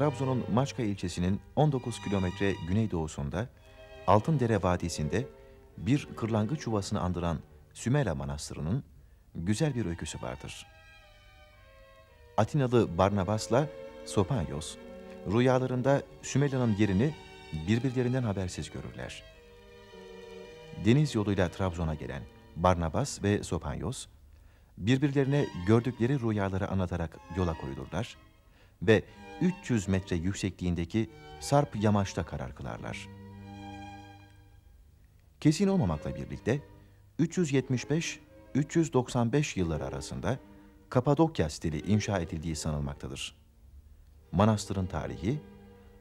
Trabzon'un Maçka ilçesinin 19 kilometre güneydoğusunda Altındere Vadisi'nde bir kırlangıç yuvasını andıran Sümela Manastırı'nın güzel bir öyküsü vardır. Atinalı Barnabas'la Sopanyos rüyalarında Sümela'nın yerini birbirlerinden habersiz görürler. Deniz yoluyla Trabzon'a gelen Barnabas ve Sopanyos birbirlerine gördükleri rüyaları anlatarak yola koyulurlar ve 300 metre yüksekliğindeki Sarp yamaçta karar kılarlar. Kesin olmamakla birlikte 375-395 yılları arasında Kapadokya stili inşa edildiği sanılmaktadır. Manastırın tarihi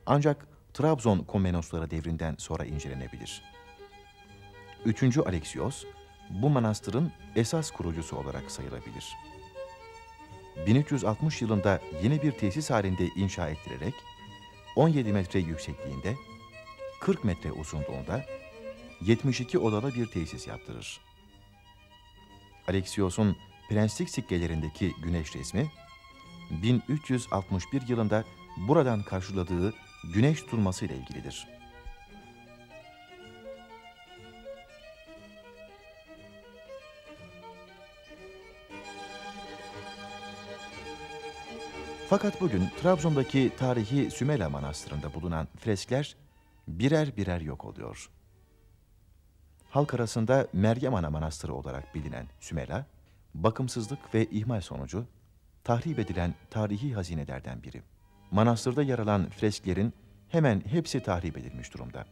ancak Trabzon Komnenosları devrinden sonra incelenebilir. 3. Alexios bu manastırın esas kurucusu olarak sayılabilir. 1360 yılında yeni bir tesis halinde inşa ettirerek 17 metre yüksekliğinde, 40 metre uzunluğunda 72 odalı bir tesis yaptırır. Alexios'un prenslik sikkelerindeki güneş resmi 1361 yılında buradan karşıladığı güneş tutulması ile ilgilidir. Fakat bugün Trabzon'daki tarihi Sümela Manastırı'nda bulunan freskler birer birer yok oluyor. Halk arasında Meryem Ana Manastırı olarak bilinen Sümela, bakımsızlık ve ihmal sonucu tahrip edilen tarihi hazinelerden biri. Manastırda yer alan fresklerin hemen hepsi tahrip edilmiş durumda.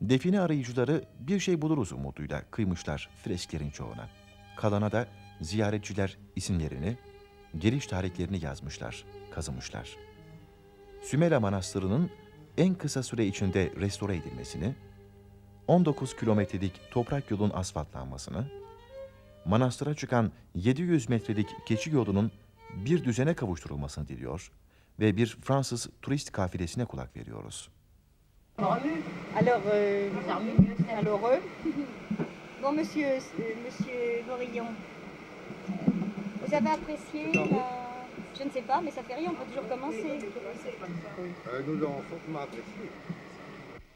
Define arayıcıları bir şey buluruz umuduyla kıymışlar fresklerin çoğuna. Kalana da ziyaretçiler isimlerini, geliş tarihlerini yazmışlar, kazımışlar. Sümela Manastırı'nın en kısa süre içinde restore edilmesini, 19 kilometrelik toprak yolun asfaltlanmasını, manastıra çıkan 700 metrelik keçi yolunun bir düzene kavuşturulmasını diliyor ve bir Fransız turist kafilesine kulak veriyoruz. Alors, euh, alors eux Bon, monsieur, euh, monsieur Gorillon, vous avez apprécié la... Je ne sais pas, mais ça fait rien, on peut toujours commencer. Euh, nous avons fortement apprécié.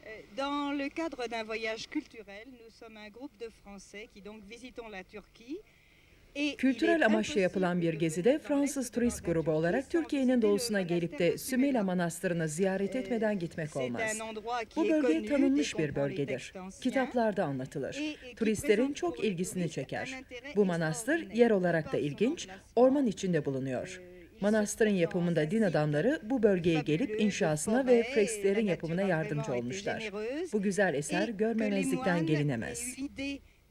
Euh, Dans le cadre d'un voyage culturel, nous sommes un groupe de Français qui donc visitons la Turquie. Kültürel amaçla yapılan bir de gezide Fransız turist grubu olarak Türkiye'nin doğusuna gelip de Sümela. Manastırı'nı ziyaret Ee, etmeden gitmek olmaz. Bu bölge tanınmış bir bölgedir. Kitaplarda anlatılır. Turistlerin çok ilgisini çeker. Bu manastır yer olarak da ilginç, orman içinde bulunuyor. Manastırın yapımında din adamları bu bölgeye gelip inşasına ve fresklerin yapımına yardımcı olmuşlar. Bu güzel eser görmemezlikten gelinemez.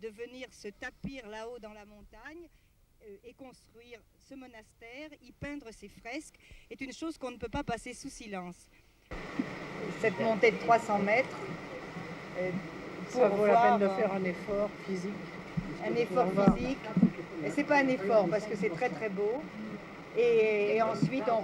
De venir se tapir là-haut dans la montagne euh, et construire ce monastère, y peindre ces fresques, est une chose qu'on ne peut pas passer sous silence. Cette montée de 300 mètres, euh, Ça vaut la peine de faire un effort physique. un effort physique. Et c'est pas un effort parce que c'est très très beau. Et, et ensuite on